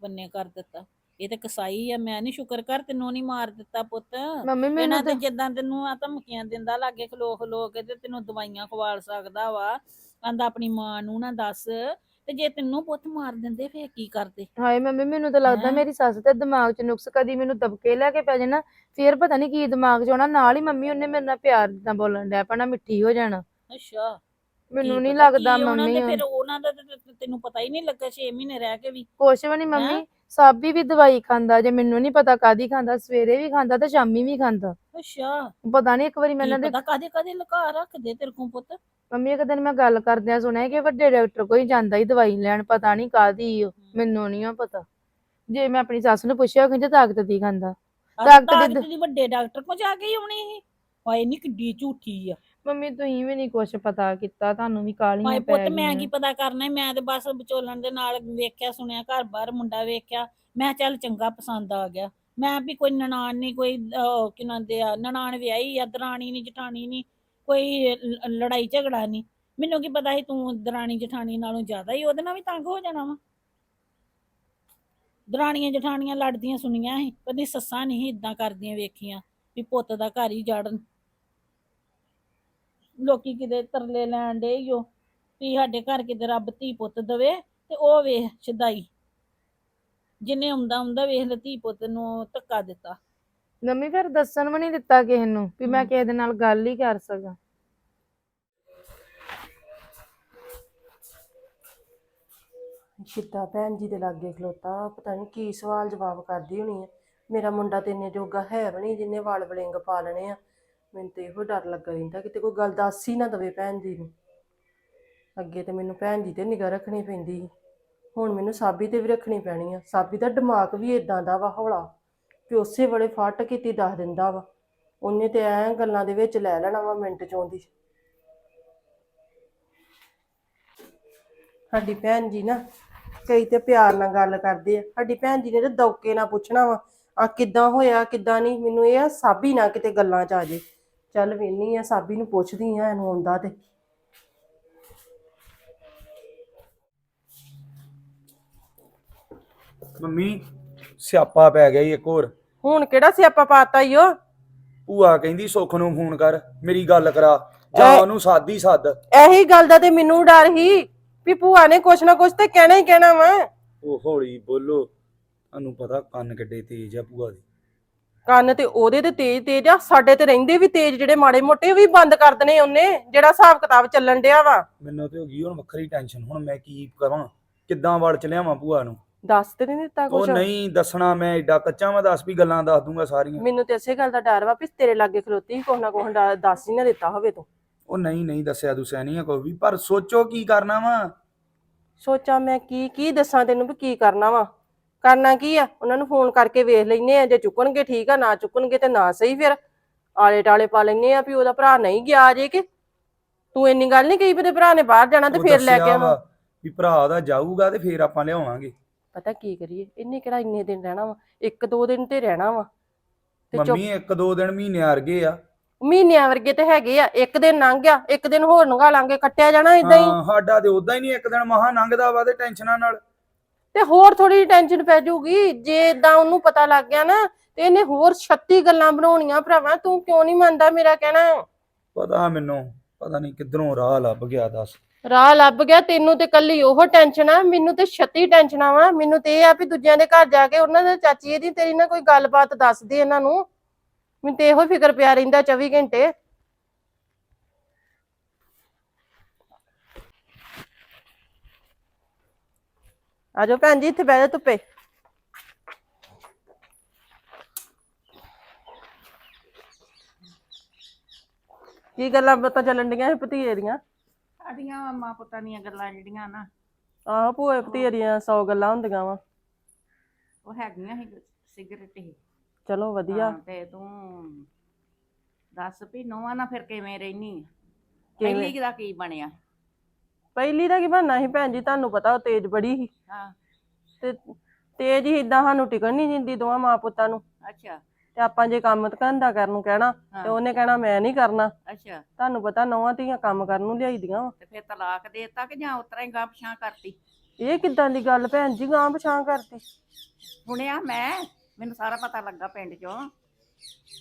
ਬੰਨੇ ਕਰ ਦਿੱਤਾ। ਇਹ ਤੇ ਕਸਾਈ ਆ ਮੈਂ ਨਹੀਂ ਸ਼ੁਕਰ ਕਰ ਤੈਨੂੰ ਨਹੀਂ ਮਾਰ ਦਿੱਤਾ ਪੁੱਤ। ਮੰਮੀ ਇਹਨਾਂ ਮੈਨੂੰ ਤੇ ਤਾਂ ਜਿੱਦਾਂ ਤੈਨੂੰ ਆ ਧਮਕੀਆਂ ਦਿੰਦਾ ਲਾਗੇ ਖਲੋ ਖਲੋ ਕੇ ਤੇ ਤੈਨੂੰ ਦਵਾਈਆਂ ਖਵਾਲ ਸਕਦਾ ਵਾ। ਕਹਿੰਦਾ ਆਪਣੀ ਮਾਂ ਨੂੰ ਨਾ ਦੱਸ ਤੇ ਜੇ ਤੈਨੂੰ ਪੁੱਤ ਮਾਰ ਦਿੰਦੇ ਫੇਰ ਕੀ ਕਰਦੇ? ਹਾਏ ਮੰਮੀ ਮੈਨੂੰ ਤਾਂ ਲੱਗਦਾ ਹੈਂ? ਮੇਰੀ ਸੱਸ ਤੇ ਦਿਮਾਗ 'ਚ ਨੁਕਸ ਕਦੀ ਮੈਨੂੰ ਦਬਕੇ ਲੈ ਕੇ ਪੈ ਜਾਣਾ ਫੇਰ ਪਤਾ ਨਹੀਂ ਕੀ ਦਿਮਾਗ 'ਚ ਆਉਣਾ। ਨਾਲ ਹੀ ਮੰਮੀ ਉਹਨੇ ਮੇਰੇ ਨਾਲ ਪਿਆਰ ਨਾਲ ਬੋਲਣ ਡਿਆ ਪੈਣਾ ਮਿੱਠੀ ਹੋ ਜਾਣਾ। ਅੱਛਾ। ਮੈਨੂੰ ਨਹੀਂ ਲੱਗਦਾ ਮੰਮੀ ਦੇ ਫਿਰ ਉਹਨਾਂ ਦਾ ਤੈਨੂੰ ਪਤਾ ਹੀ ਨਹੀਂ ਲੱਗਾ 6 ਮਹੀਨੇ ਰਹਿ ਕੇ ਵੀ। ਕੁਛ ਵੀ ਨਹੀਂ ਮੰਮੀ ਸਾਬੀ ਵੀ ਦਵਾਈ ਖਾਂਦਾ ਜੇ ਮੈਨੂੰ ਨਹੀਂ ਪਤਾ ਕਾਦੀ ਖਾਂਦਾ ਸਵੇਰੇ ਵੀ ਖਾਂਦਾ ਤੇ ਸ਼ਾਮੀ ਵੀ ਖਾਂਦਾ। ਅੱਛਾ। ਪਤਾ ਨਹੀਂ ਇੱਕ ਵਾਰੀ ਮੈਂ ਇਹਨਾਂ ਦੇ ਪਤਾ ਕਦੇ ਕਦੇ ਲੁਕਾ ਰੱਖਦੇ ਤੇਰੇ ਕੋਲ ਪੁੱਤ? ਮੰਮੀ ਇੱਕ ਦਿਨ ਮੈਂ ਗੱਲ ਕਰਦਿਆਂ ਸੁਣਿਆ ਕਿ ਵੱਡੇ ਡਾਕਟਰ ਕੋਈ ਜਾਂਦਾ ਹੀ ਦਵਾਈ ਲੈਣ ਪਤਾ ਨਹੀਂ ਕਾਦੀ ਮੈਨੂੰ ਨਹੀਂ ਪਤਾ। ਜੇ ਮੈਂ ਆਪਣੀ ਸੱਸ ਨੂੰ ਪੁੱਛਿਆ ਕਹਿੰਦੇ ਤਾਕਤ ਦੀ ਖਾਂਦਾ। ਡਾਕਟਰ ਦੀ- ਵੱਡੇ ਡਾਕਟਰ ਕੋਲ ਜਾ ਕੇ ਹੀ ਆਉਣੀ ਸੀ। ਹਾਏ ਨੀ ਕਿੱਡੀ ਝੂਠੀ ਆ। ਮੰਮੀ ਤੁਸੀਂ ਵੀ ਨਹੀਂ ਕੁਛ ਪਤਾ ਕੀਤਾ ਤੁਹਾਨੂੰ ਵੀ ਕਾਲੀਆਂ ਹਾਏ ਪੈ ਪੁੱਤ ਮੈਂ ਗਈਆਂ। ਕੀ ਪਤਾ ਕਰਨਾ ਈ, ਮੈਂ ਤੇ ਬਸ ਵਿਚੋਲਣ ਦੇ ਨਾਲ ਵੇਖਿਆ ਸੁਣਿਆ ਘਰ ਬਾਹਰ ਮੁੰਡਾ ਵੇਖਿਆ। ਮੈਂ ਚੱਲ ਚੰਗਾ ਪਸੰਦ ਆ ਗਿਆ। ਮੈਂ ਵੀ ਕੋਈ ਨਨਾਣ ਨਹੀਂ ਕੋਈ ਅਹ, ਕੀ ਨਾਂ ਦੇ ਆ ਨਨਾਣ ਵਿਆਹੀ ਆ ਦਰਾਣੀ ਨਹੀਂ ਜਠਾਣੀ ਨਹੀਂ ਕੋਈ ਲ- ਲੜਾਈ ਝਗੜਾ ਨਹੀਂ ਮੈਨੂੰ ਕੀ ਪਤਾ ਸੀ ਤੂੰ ਦਰਾਣੀ ਜਠਾਣੀ ਨਾਲੋਂ ਜ਼ਿਆਦਾ ਹੀ ਉਹਦੇ ਨਾਲ ਵੀ ਤੰਗ ਹੋ ਜਾਣਾ ਵਾ। ਦਰਾਣੀਆਂ ਜਠਾਣੀਆਂ ਲੜਦੀਆਂ ਸੁਣੀਆਂ ਸੀ ਕਦੀ ਸੱਸਾਂ ਨਹੀਂ ਇਦਾਂ ਕਰਦੀਆਂ ਵੇਖੀਆਂ ਵੀ ਪੁੱਤ ਦਾ ਘਰ ਹੀ ਜੜਨ। ਲੋਕੀ ਕਿਤੇ ਤਰਲੇ ਲੈਣ ਡੇ ਈਓ ਵੀ ਸਾਡੇ ਘਰ ਕਿਤੇ ਰੱਬ ਧੀ ਪੁੱਤ ਦਵੇ ਤੇ ਉਹ ਵੇਖ ਸ਼ਦਾਈ ਜਿੰਨੇ ਆਉਂਦਾ ਆਉਂਦਾ ਵੇਖ ਲਤੀ ਪੁੱਤ ਨੂੰ ਧੱਕਾ ਦਿੱਤਾ। ਮੰਮੀ ਫਿਰ ਦੱਸਣ ਵੀ ਨਹੀਂ ਦਿੱਤਾ ਕਿਸੇ ਨੂੰ ਵੀ ਮੈਂ ਕਿਸੇ ਦੇ ਨਾਲ ਗੱਲ ਹੀ ਕਰ ਸਕਾਂ। ਸ਼ਿੱਤਾ ਭੈਣ ਜੀ ਦੇ ਲਾਗੇ ਖਲੋਤਾ ਪਤਾ ਨਹੀਂ ਕੀ ਸਵਾਲ ਜਵਾਬ ਕਰਦੀ ਹੋਣੀ ਆ। ਮੇਰਾ ਮੁੰਡਾ ਤੇ ਇੰਨੇ ਜੋਗਾ ਹੈ ਵੀ ਨਹੀਂ ਜਿੰਨੇ ਵਾਲ ਬਲਿੰਗ ਪਾ ਲੈਣੇ ਆ। ਮੈਨੂੰ ਤੇ ਇਹੋ ਡਰ ਲੱਗਾ ਰਹਿੰਦਾ, ਕਿਤੇ ਕੋਈ ਗੱਲ ਦੱਸ ਹੀ ਨਾ ਦਵੇ ਭੈਣ ਜੀ ਨੂੰ। ਅੱਗੇ ਤੇ ਮੈਨੂੰ ਭੈਣ ਜੀ ਤੇ ਨਿਗਾਹ ਰੱਖਣੀ ਪੈਂਦੀ ਸੀ। ਹੁਣ ਮੈਨੂੰ ਸਾਬੀ ਤੇ ਵੀ ਰੱਖਣੀ ਪੈਣੀ ਆ। ਸਾਬੀ ਦਾ ਦਿਮਾਗ ਵੀ ਇਦਾਂ ਦਾ ਵਾ ਹੌਲਾ। ਕਿ ਉਸੇ ਵੇਲੇ ਫੱਟ ਕੀਤੀ ਦੱਸ ਦਿੰਦਾ ਵਾ। ਉਹਨੇ ਤੇ ਐਂ ਗੱਲਾਂ ਦੇ ਵਿੱਚ ਲੈ ਲੈਣਾ ਵਾ ਮਿੰਟ ਚੋਂ ਦੀ। ਸਾਡੀ ਭੈਣ ਜੀ ਨਾ ਕਈ ਤੇ ਪਿਆਰ ਨਾਲ ਗੱਲ ਕਰਦੇ ਆ। ਸਾਡੀ ਭੈਣ ਜੀ ਨੇ ਤੇ ਦੌਕੇ ਨਾਲ ਪੁੱਛਣਾ ਵਾ, ਆ ਕਿੱਦਾਂ ਹੋਇਆ, ਕਿੱਦਾਂ ਨਹੀਂ? ਮੈਨੂੰ ਇਹ ਆ ਸਾਬੀ ਨਾ ਕਿਤੇ ਗੱਲਾਂ ਚ ਆ ਜੇ। ਚੱਲ ਵੇਨੀ ਆ ਸਾਬੀ ਨੂੰ ਪੁੱਛਦੀ ਆ ਇਹਨੂੰ ਆਉਂਦਾ ਤੇ। ਮੰਮੀ ਸਿਆਪਾ ਪੈ ਗਿਆ ਈ ਇੱਕ ਹੋਰ। ਹੁਣ ਕਿਹੜਾ ਸਿਆਪਾ ਪਾਤਾ ਈ ਓ ਭੂਆ ਕਹਿੰਦੀ ਸੁੱਖ ਨੂੰ ਫੋਨ ਕਰ ਮੇਰੀ ਗੱਲ ਕਰਾ ਜਾਂ ਐ- ਉਹਨੂੰ ਸਾਦੀ ਸੱਦ। ਇਹੀ ਗੱਲ ਦਾ ਤੇ ਮੈਨੂੰ ਡਰ ਹੀ ਵੀ ਭੂਆ ਨੇ ਕੁਛ ਨਾ ਕੁਛ ਤੇ ਕਹਿਣਾ ਹੀ ਕਹਿਣਾ ਵਾ। ਉਹ ਹੌਲੀ ਬੋਲੋ ਤੁਹਾਨੂੰ ਪਤਾ ਕੰਨ ਕਿੱਡੇ ਤੇਜ਼ ਆ ਭੂਆ ਦੇ। ਕੰਨ ਤੇ ਉਹਦੇ ਤੇ ਤੇਜ਼ ਤੇਜ਼ ਆ ਸਾਡੇ ਤੇ ਰਹਿੰਦੇ ਵੀ ਤੇਜ਼ ਜਿਹੜੇ ਮਾੜੇ ਮੋਟੇ ਵੀ ਬੰਦ ਕਰ ਦਨੇ ਉਹਨੇ ਜਿਹੜਾ ਹਿਸਾਬ ਕਿਤਾਬ ਚੱਲਣ ਡਿਆ ਵਾ। ਮੈਨੂੰ ਤੇ ਹੋ ਗਈ ਹੁਣ ਵੱਖਰੀ ਟੈਨਸ਼ਨ ਹੁਣ ਮੈਂ ਕੀ ਕਰਾਂ ਕਿੱਦਾਂ ਵੜ ਚ ਲਿਆਵਾਂ ਭੂਆ ਨੂੰ? ਦੱਸ ਤੇ ਨਹੀਂ ਦਿੱਤਾ ਉਹ ਨਹੀਂ ਦੱਸਣਾ ਮੈਂ ਏਡਾ ਕੱਚਾ ਮੈਂ ਦੱਸ ਵੀ ਗੱਲਾਂ ਦੱਸ ਦੂੰਗਾ ਸਾਰੀਆਂ। ਮੈਨੂੰ ਤੇ ਇਸੇ ਗੱਲ ਦਾ ਡਰ ਵਾ ਵੀ ਤੇਰੇ ਲਾਗੇ ਖਲੋਤੀ ਕੁਛ ਨਾ ਡਾ- ਦੱਸ ਹੀ ਨਾ ਦਿੱਤਾ ਹੋਵੇ ਤੂੰ। ਉਹ ਨਹੀਂ ਨਹੀਂ ਦੱਸਿਆ ਦੁਸਿਆ ਨਹੀਂ ਕੋਈ ਵੀ ਪਰ ਸੋਚੋ ਕੀ ਕਰਨਾ ਵਾ। ਸੋਚਾਂ ਮੈਂ ਕੀ ਕੀ ਦੱਸਾਂ ਤੈਨੂੰ ਵੀ ਕੀ ਕਰਨਾ ਵਾ। ਕਰਨਾ ਕੀ ਆ? ਉਹਨਾਂ ਨੂੰ ਫੋਨ ਕਰਕੇ ਵੇਖ ਲੈਨੇ ਆ ਜੇ ਚੁੱਕਣਗੇ ਠੀਕ ਆ ਨਾ ਚੁੱਕਣਗੇ ਤੇ ਨਾ ਸਹੀ ਫਿਰ। ਆਲੇ ਟਾਲੇ ਪਾ ਲੈਨੇ ਆ ਵੀ ਉਹਦਾ ਭਰਾ ਨਹੀਂ ਗਿਆ ਜੇ ਕਿ। ਤੂੰ ਇੰਨੀ ਗੱਲ ਨਹੀਂ ਕਹੀ ਵੀ ਤੇ ਭਰਾ ਨੇ ਬਾਹਰ ਜਾਣਾ ਤੇ ਉਹ ਫੇਰ ਲੈ ਦੱਸਿਆ ਕੇ ਆਵਾਂ। ਵਾ ਵੀ ਭਰਾ ਉਹਦਾ ਜਾਊਗਾ ਤੇ ਫੇਰ ਆਪਾਂ ਲਿਆਵਾਂਗੇ। ਪਤਾ ਕੀ ਕਰੀਏ ਇਹਨੇ ਕਿਹੜਾ ਇੰਨੇ ਦਿਨ ਰਹਿਣਾ ਵਾ? ਇੱਕ ਦੋ ਦਿਨ ਤੇ ਰਹਿਣਾ ਵਾ। ਤੇ ਚੁੱਪ ਮੰਮੀ ਇੱਕ ਦੋ ਦਿਨ ਮਹੀਨੇ ਅਰਗੇ ਆ। ਮਹੀਨਿਆਂ ਵਰਗੇ ਤੇ ਹੈਗੇ ਆ। ਇੱਕ ਦਿਨ ਲੰਘ ਗਿਆ ਇੱਕ ਦਿਨ ਹੋਰ ਨੰਗਾ ਲਾਂਗੇ ਕੱਟਿਆ ਜਾਣਾ ਇਦਾਂ ਹੀ। ਹਾਂ ਸਾਡਾ ਤੇ ਉਦਾਂ ਹੀ ਨਹੀਂ ਇੱਕ ਦਿਨ ਮਹਾ ਲੰਘਦਾ ਵਾ ਤੇ ਟੈਨਸ਼ਨਾਂ ਨਾਲ। ਤੇ ਹੋਰ ਥੋੜੀ ਟੈਨਸ਼ਨ ਪੈ ਜਾਊਗੀ। ਜੇ ਇਦਾਂ ਉਹਨੂੰ ਪਤਾ ਲੱਗ ਗਿਆ ਨਾ ਤੇ ਇਹਨੇ ਹੋਰ 36 ਗੱਲਾਂ ਬਣਾਉਣੀਆਂ ਭਰਾਵਾ ਤੂੰ ਕਿਉਂ ਨਹੀਂ ਮੰਨਦਾ ਮੇਰਾ ਕਹਿਣਾ? ਪਤਾ ਮੈਨੂੰ ਪਤਾ ਨਹੀਂ ਕਿੱਧਰੋਂ ਰਾਹ ਲੱਭ ਗਿਆ ਦੱਸ। ਰਾਹ ਲੱਭ ਗਿਆ ਤੈਨੂੰ ਤੇ ਕੱਲੀ ਉਹ ਟੈਨਸ਼ਨ ਆ ਮੈਨੂੰ ਤੇ 36 ਟੈਨਸ਼ਨਾਂ ਵਾ। ਮੈਨੂੰ ਤੇ ਇਹ ਆ ਵੀ ਦੂਜਿਆਂ ਦੇ ਘਰ ਜਾ ਕੇ ਉਹਨਾਂ ਦੇ ਚਾਚੀ ਇਹਦੀ ਤੇਰੀ ਨਾ ਕੋਈ ਗੱਲਬਾਤ ਦੱਸ ਦੇ ਇਹਨਾਂ ਨੂੰ। ਮੈਨੂੰ ਤੇ ਇਹੋ ਫਿਕਰ ਪਿਆ ਰਹਿੰਦਾ 24 ਘੰਟੇ। ਆਜੋ ਭੈਣ ਜੀ ਇੱਥੇ ਬਹਿ ਜਾ ਧੁੱਪੇ। ਕੀ ਗੱਲਾਂ ਬਾਤਾਂ ਚੱਲਣ ਡੀਆਂ ਸੀ ਭਤੀਏ ਦੀਆਂ? ਸਾਡੀਆਂ ਮਾਂ ਪੁੱਤਾਂ ਦੀਆਂ ਗੱਲਾਂ ਜਿਹੜੀਆਂ ਨਾ। ਆਹ ਭੂਏ ਭਤੀਏ ਦੀਆਂ 100 ਗੱਲਾਂ ਹੁੰਦੀਆਂ ਵਾ। ਉਹ ਹੈਗੀਆਂ ਸੀ ਸਿਗਰਟ ਹੀ। ਚਲੋ ਵਧੀਆ। ਹਾਂ, ਤੇ ਤੂੰ ਦੱਸ ਵੀ ਨੋਆ ਨਾ ਫਿਰ ਕਿਵੇਂ ਰਹਿਨੀ ਆ? ਪਹਿਲੀ ਦਾ ਕੀ ਬਣਿਆ? ਪਹਿਲੀ ਦਾ ਕੀ ਬਣਨਾ ਸੀ ਭੈਣ ਜੀ ਤੁਹਾਨੂੰ ਪਤਾ ਉਹ ਤੇਜ਼ ਬੜੀ ਸੀ। ਹਾਂ। ਤੇ ਤੇਜ਼ ਹੀ ਇਦਾਂ ਸਾਨੂੰ ਟਿਕਣ ਨਹੀਂ ਦਿੰਦੀ ਦੋਵਾਂ ਮਾਂ ਪੁੱਤਾਂ ਨੂੰ। ਅੱਛਾ। ਤੇ ਆਪਾਂ ਜੇ ਕੰਮ ਧੰਦਾ ਕਰਨ ਨੂੰ ਕਹਿਣਾ ਤੇ ਉਹਨੇ ਕਹਿਣਾ ਮੈਂ ਨਹੀਂ ਕਰਨਾ। ਅੱਛਾ। ਤੁਹਾਨੂੰ ਪਤਾ ਨੌਵਾਂ ਧੀਆਂ ਕੰਮ ਕਰਨ ਨੂੰ ਲਿਆਈਦੀਆਂ ਵਾ। ਤੇ ਫਿਰ ਤਲਾਕ ਦੇ ਦਿੱਤਾ ਕਿ ਜਾਂ ਉਤਰਾ ਹੀ ਗਾਂ ਪਛਾਂ ਕਰਤੀ? ਇਹ ਕਿੱਦਾਂ ਦੀ ਗੱਲ ਭੈਣ ਜੀ ਗਾਂ ਪਛਾਂ ਕਰਤੀ? ਸੁਣਿਆ ਮੈਂ? ਮੈਨੂੰ ਸਾਰਾ ਪਤਾ ਲੱਗਾ ਪਿੰਡ ਚੋਂ।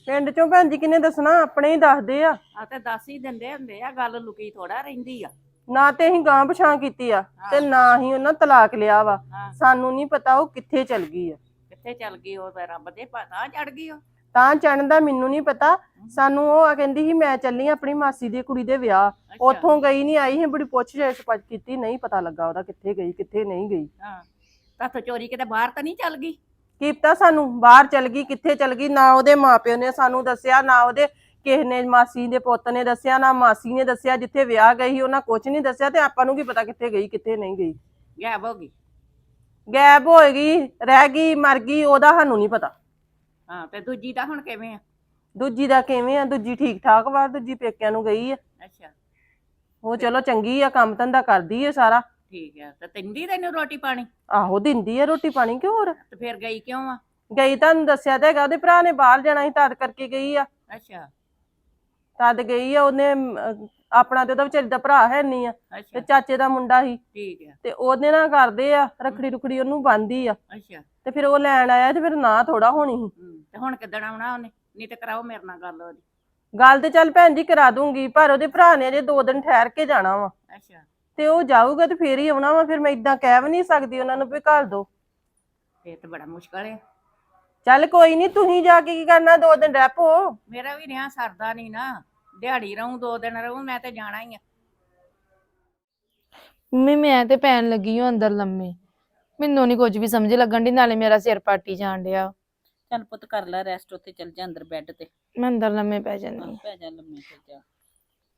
ਪਿੰਡ ਚੋਂ ਭੈਣ ਜੀ ਕਿਨੇ ਦੱਸਣਾ? ਆਪਣੇ ਹੀ ਦੱਸਦੇ ਆ। ਆ ਤੇ ਦੱਸ ਹੀ ਦਿੰਦੇ ਹੁੰਦੇ ਆ ਗੱਲ ਲੁਕੀ ਥੋੜਾ ਰਹਿੰਦੀ ਆ। ਨਾ ਤੇ ਅਸੀਂ ਗਾਂ ਪਛਾਂ ਕੀਤੀ ਆ ਤੇ ਹਾਂ। ਨਾ ਹੀ ਉਹਨਾਂ ਤਲਾਕ ਲਿਆ ਵਾ। ਹਾਂ। ਸਾਨੂੰ ਨਹੀਂ ਪਤਾ ਉਹ ਕਿੱਥੇ ਚਲ ਗਈ ਆ। ਕਿੱਥੇ ਚੱਲ ਗਈ ਉਹ ਤੇ ਰੱਬ ਦੇ ਪਤਾ ਚੜ ਗਈ ਉਹ। ਤਾਂ ਚੜਨ ਦਾ ਮੈਨੂੰ ਨਹੀਂ ਪਤਾ। ਸਾਨੂੰ ਉਹ ਕਹਿੰਦੀ ਸੀ ਮੈਂ ਚੱਲੀ ਆਪਣੀ ਮਾਸੀ ਦੀ ਕੁੜੀ ਦੇ ਵਿਆਹ। ਅੱਛਾ, ਉੱਥੋਂ ਗਈ ਨਹੀਂ ਆਈ ਸੀ ਬੜੀ ਪੁੱਛ ਜਾਇ ਸਪੱਜ ਕੀਤੀ ਨਹੀਂ ਪਤਾ ਲੱਗਾ ਉਹਦਾ ਕਿੱਥੇ ਗਈ ਕਿੱਥੇ ਨਹੀਂ ਗਈ। ਹਾਂ। ਤਾਂ ਚੋਰੀ ਕਿਤੇ ਬਾਹਰ ਤਾਂ ਨਹੀਂ ਚੱਲ ਗਈ? ਕੀ ਪਤਾ ਸਾਨੂੰ ਬਾਹਰ ਚਲ ਗਈ ਕਿੱਥੇ ਚਲ ਗਈ ਨਾ ਉਹਦੇ ਮਾਪਿਓ ਨੇ ਸਾਨੂੰ ਦੱਸਿਆ ਨਾ ਉਹਦੇ ਕਿਸੇ ਨੇ ਮਾਸੀ ਦੇ ਪੁੱਤ ਨੇ ਦੱਸਿਆ ਨਾ ਮਾਸੀ ਨੇ ਦੱਸਿਆ ਜਿੱਥੇ ਵਿਆਹ ਗਈ ਉਹਨਾਂ ਕੁਝ ਨਹੀਂ ਦੱਸਿਆ ਤੇ ਆਪਾਂ ਨੂੰ ਕੀ ਪਤਾ ਕਿੱਥੇ ਗਈ ਕਿੱਥੇ ਨਹੀਂ ਗਈ। ਗਾਇਬ ਹੋ ਗਈ? ਗਾਇਬ ਹੋ ਗਈ ਰਹਿ ਗਈ ਮਰ ਗਈ ਉਹਦਾ ਸਾਨੂੰ ਨਹੀਂ ਪਤਾ। ਹਾਂ ਤੇ ਦੂਜੀ ਦਾ ਹੁਣ ਕਿਵੇਂ ਆ? ਦੂਜੀ ਦਾ ਕਿਵੇਂ ਆ? ਦੂਜੀ ਠੀਕ ਠਾਕ ਵਾ ਦੂਜੀ ਪੇਕਿਆਂ ਨੂੰ ਗਈ ਆ। ਅੱਛਾ। ਉਹ ਚਲੋ ਚੰਗੀ ਆ ਕੰਮ ਧੰਦਾ ਕਰਦੀ ਆ ਸਾਰਾ। ਠੀਕ ਆ ਤੇ ਤਿੰਦੀ ਤੈਨੂੰ ਰੋਟੀ ਪਾਣੀ? ਆਹੋ ਦਿੰਦੀ ਆ ਰੋਟੀ ਪਾਣੀ ਕਿ ਹੋਰ? ਤੇ ਫਿਰ ਗਈ ਕਿਉਂ ਆ? ਗਈ ਤੁਹਾਨੂੰ ਦੱਸਿਆ ਤਾਂ ਹੈਗਾ ਉਹਦੇ ਭਰਾ ਨੇ ਬਾਹਰ ਜਾਣਾ ਸੀ ਤਦ ਕਰਕੇ ਗਈ ਆ। ਅੱਛਾ। ਤਦ ਗਈ ਆ ਉਹਨੇ ਅਮ, ਅਹ, ਆਪਣਾ ਤੇ ਉਹਦਾ ਵਿਚਾਰੀ ਦਾ ਭਰਾ ਹੈ ਨਹੀਂ ਆ ਤੇ ਅੱਛਾ। ਚਾਚੇ ਦਾ ਮੁੰਡਾ ਸੀ। ਠੀਕ ਆ। ਤੇ ਉਹਦੇ ਨਾਲ ਕਰਦੇ ਆ ਰਖੜੀ ਰੁਖੜੀ ਉਹਨੂੰ ਬੰਦੀ ਆ। ਅੱਛਾ। ਤੇ ਫਿਰ ਉਹ ਲੈਣ ਆਇਆ ਤੇ ਫਿਰ ਨਾ ਥੋੜਾ ਹੋਣੀ ਸੀ। ਹਮ, ਤੇ ਹੁਣ ਕਿੱਦਣ ਆਉਣਾ ਉਹਨੇ? ਨਹੀਂ ਤੇ ਕਰਾਓ ਮੇਰੇ ਨਾਲ ਗੱਲ ਉਹਦੀ। ਗੱਲ ਤੇ ਚੱਲ ਭੈਣ ਜੀ ਕਰਾ ਦੂੰਗੀ ਪਰ ਉਹਦੇ ਭਰਾ ਨੇ ਅਜੇ ਦੋ ਦਿਨ ਠਹਿਰ ਕੇ ਜਾਣਾ ਵਾ। ਅੱਛਾ। ਤੇ ਉਹ ਜਾਊਗਾ ਤੇ ਫੇਰ ਹੀ ਆਉਣਾ ਵਾ ਫਿਰ ਮੈਂ ਇਦਾਂ ਕਹਿ ਵੀ ਨਹੀਂ ਸਕਦੀ ਉਹਨਾਂ ਨੂੰ ਵੀ ਘੱਲ ਦੋ। ਫੇਰ ਤਾਂ ਬੜਾ ਮੁਸ਼ਕਲ ਹੈ ਚੱਲ ਕੋਈ ਨਹੀਂ ਤੁਸੀਂ ਜਾ ਕੇ ਕੀ ਕਰਨਾ ਦੋ ਦਿਨ ਰਹਿ ਪੋ ਮੇਰਾ ਵੀ ਰਿਆ ਸਰਦਾ ਨਹੀਂ ਨਾ ਦਿਹਾੜੀ ਰਹੂੰ ਦੋ ਦਿਨ ਰਹੂੰ ਮੈਂ ਤੇ ਜਾਣਾ ਹੀ ਆ। ਮੰਮੀ ਮੈਂ ਤੇ ਪੈਣ ਲੱਗੀ ਹਾਂ ਅੰਦਰ ਲੰਮੇ। ਮੈਨੂੰ ਨਹੀਂ ਕੁਝ ਵੀ ਸਮਝ ਲੱਗਣ ਦੀ ਨਾਲੇ ਮੇਰਾ ਸਿਰ ਪਾਟੀ ਜਾਣ ਡਿਆ। ਚੱਲ ਪੁੱਤ ਕਰ ਲੈ ਰੈਸਟ ਉੱਥੇ ਚੱਲ ਜਾ ਅੰਦਰ ਬੈੱਡ ਤੇ। ਮੈਂ ਅੰਦਰ ਲੰਮੇ ਪੈ ਜਾਂਦੀ ਹਾਂ। ਪੈ ਜਾ ਲੰਮੇ ਤੇ ਜਾ।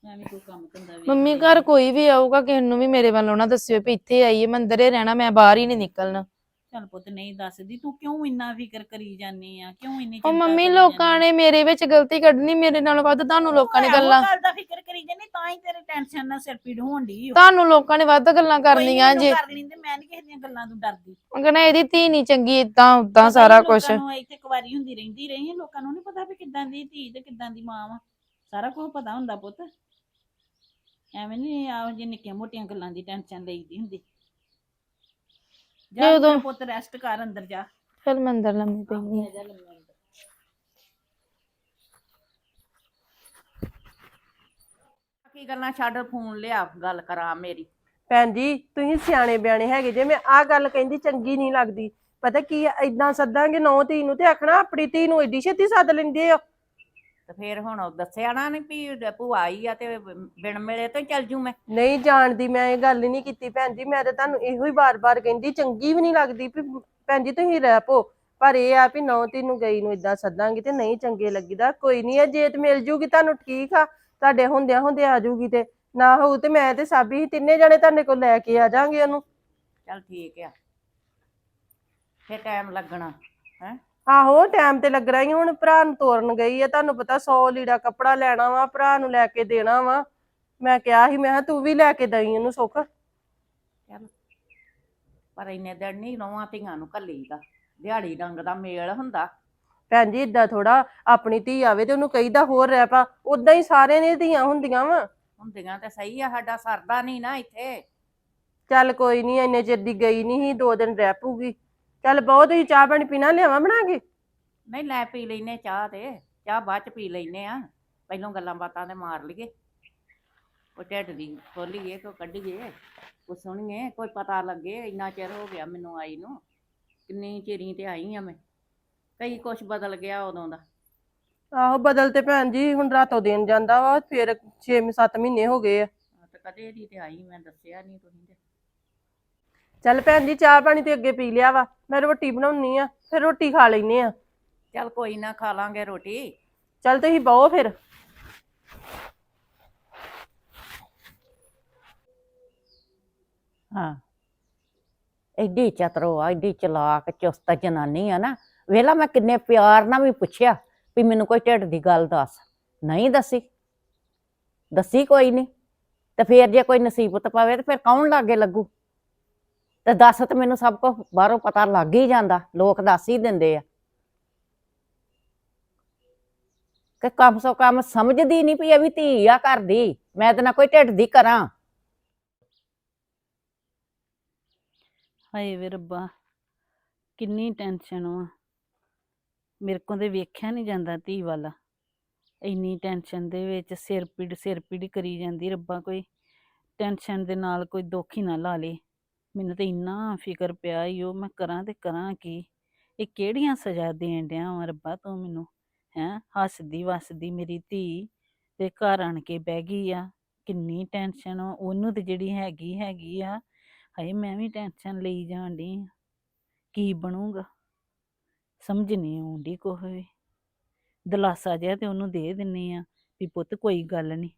ਮੈਂ ਵੀ ਕੋਈ ਕੰਮ ਧੰਦਾ ਵੀ ਮੰਮੀ ਘਰ ਕੋਈ ਵੀ ਆਊਗਾ ਕਿਸੇ ਨੂੰ ਵੀ ਮੇਰੇ ਵੱਲੋਂ ਨਾ ਦੱਸਿਓ ਵੀ ਇੱਥੇ ਆਈਏ ਮੈਂ ਅੰਦਰੇ ਰਹਿਣਾ ਮੈਂ ਬਾਹਰ ਹੀ ਨਹੀਂ ਨਿਕਲਣਾ। ਚੱਲ ਪੁੱਤ ਨਹੀਂ ਦੱਸਦੀ ਤੂੰ ਕਿਉਂ ਇੰਨਾ ਫਿਕਰ ਕਰੀ ਜਾਂਦੀ ਆ? ਕਿਉਂ ਇੰਨੀ ਉਹ ਚਿੰਤਾ ਮੰਮੀ ਕਰੀ ਲੋਕਾਂ ਨੇ ਮੇਰੇ ਵਿੱਚ ਗਲਤੀ ਕੱਢਣੀ ਮੇਰੇ ਨਾਲੋਂ ਵੱਧ ਤੁਹਾਨੂੰ ਲੋਕਾਂ ਨੇ ਗੱਲਾਂ ਗੱਲ ਦਾ ਫਿਕਰ ਕਰੀ ਜਾਂਦੀ ਤਾਂ ਹੀ ਤੇਰੇ ਟੈਨਸ਼ਨ ਨਾਲ ਸਿਰ ਪੀੜ ਹੋਣ ਦੀ ਤੁਹਾਨੂੰ ਲੋਕਾਂ ਨੇ ਵੱਧ ਗੱਲਾਂ ਕਰਨੀਆਂ ਜੇ। ਕਰ ਲੈਂਦੇ ਮੈਂ ਨਹੀਂ ਕਿਸੇ ਦੀਆਂ ਗੱਲਾਂ ਤੋਂ ਡਰਦੀ। ਕਹਿੰਦਾ ਇਹਦੀ ਧੀ ਨਹੀਂ ਚੰਗੀ ਇਦਾਂ ਉਦਾਂ ਸਾਰਾ ਕੁਝ ਲੋਕਾਂ ਨੂੰ ਇੱਥੇ ਕੁਵਾਰੀ ਹੁੰਦੀ ਰਹਿੰਦੀ ਰਹੀ ਹੈ ਲੋਕਾਂ ਨੂੰ ਨਹੀਂ ਪਤਾ ਵੀ ਕਿੱਦਾਂ ਦੀ ਧੀ ਤੇ ਕਿੱਦਾਂ ਦੀ ਮਾਂ ਵਾ। ਸਾਰਾ ਕੁਝ ਪਤਾ ਹੁੰਦਾ ਪੁੱਤ। ਐਵੇਂ ਨਹੀਂ ਆਹ ਜੇ ਨਿੱਕੀਆਂ ਮੋਟੀਆਂ ਗੱਲਾਂ ਦੀ ਟੈਨਸ਼ਨ ਲਈਦੀ ਹੁੰਦੀ। ਜਾ ਜਦੋਂ- ਮੇਰਾ ਪੁੱਤ ਰੈਸਟ ਕਰ ਅੰਦਰ ਜਾ। ਫਿਰ ਮੈਂ ਅੰਦਰ ਲੰਮੇ ਲੰਮੇ ਅੰਦਰ। ਕੀ ਗੱਲਾਂ ਛੱਡ ਫੋਨ ਲਿਆ ਗੱਲ ਕਰਾਂ ਮੇਰੀ। ਭੈਣ ਜੀ ਤੁਸੀਂ ਸਿਆਣੇ ਬਿਆਣੇ ਹੈਗੇ ਜੇ ਮੈਂ ਆਹ ਗੱਲ ਕਹਿੰਦੀ ਚੰਗੀ ਨਹੀਂ ਲੱਗਦੀ। ਪਤਾ ਕੀ ਆ ਇਦਾਂ ਸੱਦਾਂਗੇ ਨੌ ਧੀ ਨੂੰ ਤੇ ਆਖਣਾ ਆਪਣੀ ਧੀ ਨੂੰ ਏਡੀ ਛੇਤੀ ਸੱਦ ਲੈਂਦੇ ਆ। ਤੇ ਫੇਰ ਹੁਣ ਉਹ ਦੱਸਿਆ ਨਾ ਨੀ ਵੀ ਭੂਆ ਆਈ ਆ ਤੇ ਬਿਨ ਮਿਲੇ ਤੇ ਚੱਲ ਜੂ ਮੈਂ। ਨਹੀਂ ਜਾਣਦੀ ਮੈਂ ਇਹ ਗੱਲ ਨਹੀਂ ਕੀਤੀ ਭੈਣ ਜੀ ਮੈਂ ਤਾਂ ਤੁਹਾਨੂੰ ਇਹੋ ਹੀ ਬਾਰ-ਬਾਰ ਕਹਿੰਦੀ ਚੰਗੀ ਵੀ ਨਹੀਂ ਲੱਗਦੀ ਵੀ ਭੈਣ ਜੀ ਤੁਸੀਂ ਰਹਿ ਪੋ ਪਰ ਇਹ ਆ ਵੀ ਨੌ ਧੀ ਨੂੰ ਗਈ ਨੂੰ ਇਦਾਂ ਸੱਦਾਂਗੇ ਤੇ ਨਹੀਂ ਚੰਗੇ ਲੱਗੀਦਾ ਕੋਈ ਨਹੀਂ ਆ ਜੇ ਤੇ ਮਿਲ ਜੂਗੀ ਤੁਹਾਨੂੰ ਠੀਕ ਆ ਤੁਹਾਡੇ ਹੁੰਦਿਆਂ ਹੁੰਦਿਆਂ ਆ ਜੂਗੀ ਤੇ ਨਾ ਹੋਊ ਤੇ ਮੈਂ ਤੇ ਸਾਬੀ ਹੀ ਤਿੰਨੇ ਜਣੇ ਤੁਹਾਡੇ ਕੋਲ ਲੈ ਕੇ ਆ ਜਾਾਂਗੇ ਉਹਨੂੰ। ਚੱਲ ਠੀਕ ਆ ਫੇਰ ਟਾਈਮ ਲੱਗਣਾ ਹੈ? ਆਹੋ ਟਾਈਮ ਤੇ ਲੱਗਣਾ ਹੀ ਹੁਣ ਭਰਾ ਨੂੰ ਤੋਰਨ ਗਈ ਆ ਤੁਹਾਨੂੰ ਪਤਾ 100 ਲੀੜਾ ਕੱਪੜਾ ਲੈਣਾ ਵਾ ਭਰਾ ਨੂੰ ਲੈ ਕੇ ਦੇਣਾ ਵਾ। ਮੈਂ ਕਿਹਾ ਸੀ ਮੈਂ ਕਿਹਾ ਤੂੰ ਵੀ ਲੈ ਕੇ ਦਈ ਉਹਨੂੰ ਸੁੱਖ। ਚੱਲ ਪਰ ਇੰਨੇ ਦਿਨ ਨਹੀਂ ਨੌਵਾਂ ਧੀਆਂ ਨੂੰ ਘੱਲੀਦਾ ਦਿਹਾੜੀ ਡੰਗ ਦਾ ਮੇਲ ਹੁੰਦਾ। ਭੈਣ ਜੀ ਇਦਾਂ ਥੋੜਾ ਆਪਣੀ ਧੀ ਆਵੇ ਤੇ ਉਹਨੂੰ ਕਹੀਦਾ ਹੋਰ ਰਹਿ ਪਾ ਉਦਾਂ ਹੀ ਸਾਰਿਆਂ ਨੇ ਧੀਆਂ ਹੁੰਦੀਆਂ ਵਾ। ਹੁੰਦੀਆਂ ਤੇ ਸਹੀ ਆ ਸਾਡਾ ਸਰਦਾ ਨਹੀਂ ਨਾ ਇੱਥੇ। ਚੱਲ ਕੋਈ ਨਹੀਂ ਇੰਨੇ ਚਿਰ ਦੀ ਗਈ ਨਹੀਂ ਸੀ ਦੋ ਦਿਨ ਰਹਿ ਪੂਗੀ ਚੱਲ ਬਹੁਤ ਹੀ ਚਾਹ ਪਾਣੀ ਪੀਣਾ ਲਿਆਵਾਂ ਬਣਾ ਕੇ? ਨਹੀਂ ਲੈ ਪੀ ਲੈਨੇ ਚਾਹ ਤੇ। ਚਾਹ ਬਾਅਦ ਚ ਪੀ ਲੈਨੇ ਆ। ਪਹਿਲੋਂ ਗੱਲਾਂ ਬਾਤਾਂ ਤੇ ਮਾਰ ਲਈਏ। ਕੋਈ ਢਿੱਡ ਦੀ ਖੋਲੀਏ ਕੋਈ ਕੱਢੀਏ। ਕੋਈ ਸੁਣੀਏ ਕੋਈ ਪਤਾ ਲੱਗੇ ਇੰਨਾ ਚਿਰ ਹੋ ਗਿਆ ਮੈਨੂੰ ਆਈ ਨੂੰ। ਕਿੰਨੀ ਚਿਰੀ ਤੇ ਆਈ ਆ ਮੈਂ। ਕਈ ਕੁਛ ਬਦਲ ਗਿਆ ਉਦੋਂ ਦਾ। ਆਹੋ ਬਦਲ ਤੇ ਭੈਣ ਜੀ ਹੁਣ ਰਾਤੋਂ ਦਿਨ ਜਾਂਦਾ ਵਾ ਫਿਰ 6-7 ਮਹੀਨੇ ਹੋ ਗਏ ਆ। ਤੇ ਕਦੇ ਦੀ ਤੇ ਆਈ ਮੈਂ ਦੱਸਿਆ ਨਹੀਂ ਤੁਸੀਂ ਤੇ। ਚੱਲ ਭੈਣ ਜੀ ਚਾਹ ਪਾਣੀ ਤੇ ਅੱਗੇ ਪੀ ਲਿਆ ਵਾ। ਮੈਂ ਰੋਟੀ ਬਣਾਉਣੀ ਆ ਫਿਰ ਰੋਟੀ ਖਾ ਲੈਨੇ ਆ। ਚੱਲ ਕੋਈ ਨਾ ਖਾ ਲਾਂਗੇ ਰੋਟੀ। ਚੱਲ ਤੁਸੀਂ ਬਹੁ ਫਿਰ। ਹਾਂ। ਐਡੀ ਚਤਰੋ ਆ ਐਡੀ ਚਲਾਕ ਚੁਸਤ ਜਨਾਨੀ ਆ ਨਾ। ਵੇਲਾ ਮੈਂ ਕਿੰਨੇ ਪਿਆਰ ਨਾਲ ਵੀ ਪੁੱਛਿਆ ਵੀ ਮੈਨੂੰ ਕੋਈ ਢਿੱਡ ਦੀ ਗੱਲ ਦੱਸ। ਨਹੀਂ ਦੱਸੀ। ਦੱਸੀ ਕੋਈ ਨਹੀਂ। ਤੇ ਫੇਰ ਜੇ ਕੋਈ ਨਸੀਬਤ ਪਵੇ ਤੇ ਫਿਰ ਕੌਣ ਲਾਗੇ ਲੱਗੂ? ਤੇ ਦੱਸ ਤੇ ਮੈਨੂੰ ਸਭ ਕੁਝ ਬਾਹਰੋਂ ਪਤਾ ਲੱਗ ਹੀ ਜਾਂਦਾ, ਲੋਕ ਦੱਸ ਹੀ ਦਿੰਦੇ ਆ। ਕਿ ਕੰਮ ਸੋ ਕੰਮ ਸਮਝਦੀ ਨਹੀਂ ਵੀ ਇਹ ਧੀ ਆ ਘਰ ਦੀ, ਮੈਂ ਤੇ ਨਾ ਕੋਈ ਢਿੱਡ ਦੀ ਕਰਾਂ। ਹਾਏ ਵੇ ਰੱਬਾ, ਕਿੰਨੀ ਟੈਨਸ਼ਨ ਵਾ। ਮੇਰੇ ਕੋਲ ਤੇ ਵੇਖਿਆ ਨਹੀਂ ਜਾਂਦਾ ਧੀ ਵਾਲਾ। ਇੰਨੀ ਟੈਨਸ਼ਨ ਦੇ ਵਿੱਚ ਸਿਰ ਪੀੜ ਸਿਰ ਪੀੜ ਕਰੀ ਜਾਂਦੀ ਰੱਬਾ ਕੋਈ। ਟੈਨਸ਼ਨ ਦੇ ਨਾਲ ਕੋਈ ਦੁੱਖ ਹੀ ਨਾ ਲਾ ਲੇ। ਮੈਨੂੰ ਤੇ ਇੰਨਾ ਫਿਕਰ ਪਿਆ ਈ ਉਹ ਮੈਂ ਕਰਾਂ ਤੇ ਕਰਾਂ ਕੀ? ਇਹ ਕਿਹੜੀਆਂ ਸਜ਼ਾ ਦੇਣ ਡਿਆ ਵਾ ਰੱਬਾ ਤੂੰ ਮੈਨੂੰ? ਹੈਂ? ਹੱਸਦੀ ਵਸਦੀ ਮੇਰੀ ਧੀ ਤੇ ਘਰ ਆਣ ਕੇ ਬਹਿ ਗਈ ਆ। ਕਿੰਨੀ ਟੈਨਸ਼ਨ ਉਹਨੂੰ ਤੇ ਜਿਹੜੀ ਹੈਗੀ ਹੈਗੀ ਆ। ਹਾਏ, ਮੈਂ ਵੀ ਟੈਨਸ਼ਨ ਲਈ ਜਾਣ ਡਈ ਆਂ। ਕੀ ਬਣੂਗਾ? ਸਮਝ ਨਹੀਂ ਆਉਂਦੀ ਕੁਛ ਵੀ। ਦਲਾਸਾ ਜਿਹਾ ਤੇ ਉਹਨੂੰ ਦੇ ਦਿੰਨੀ ਆ ਵੀ ਪੁੱਤ ਕੋਈ ਗੱਲ ਨਹੀਂ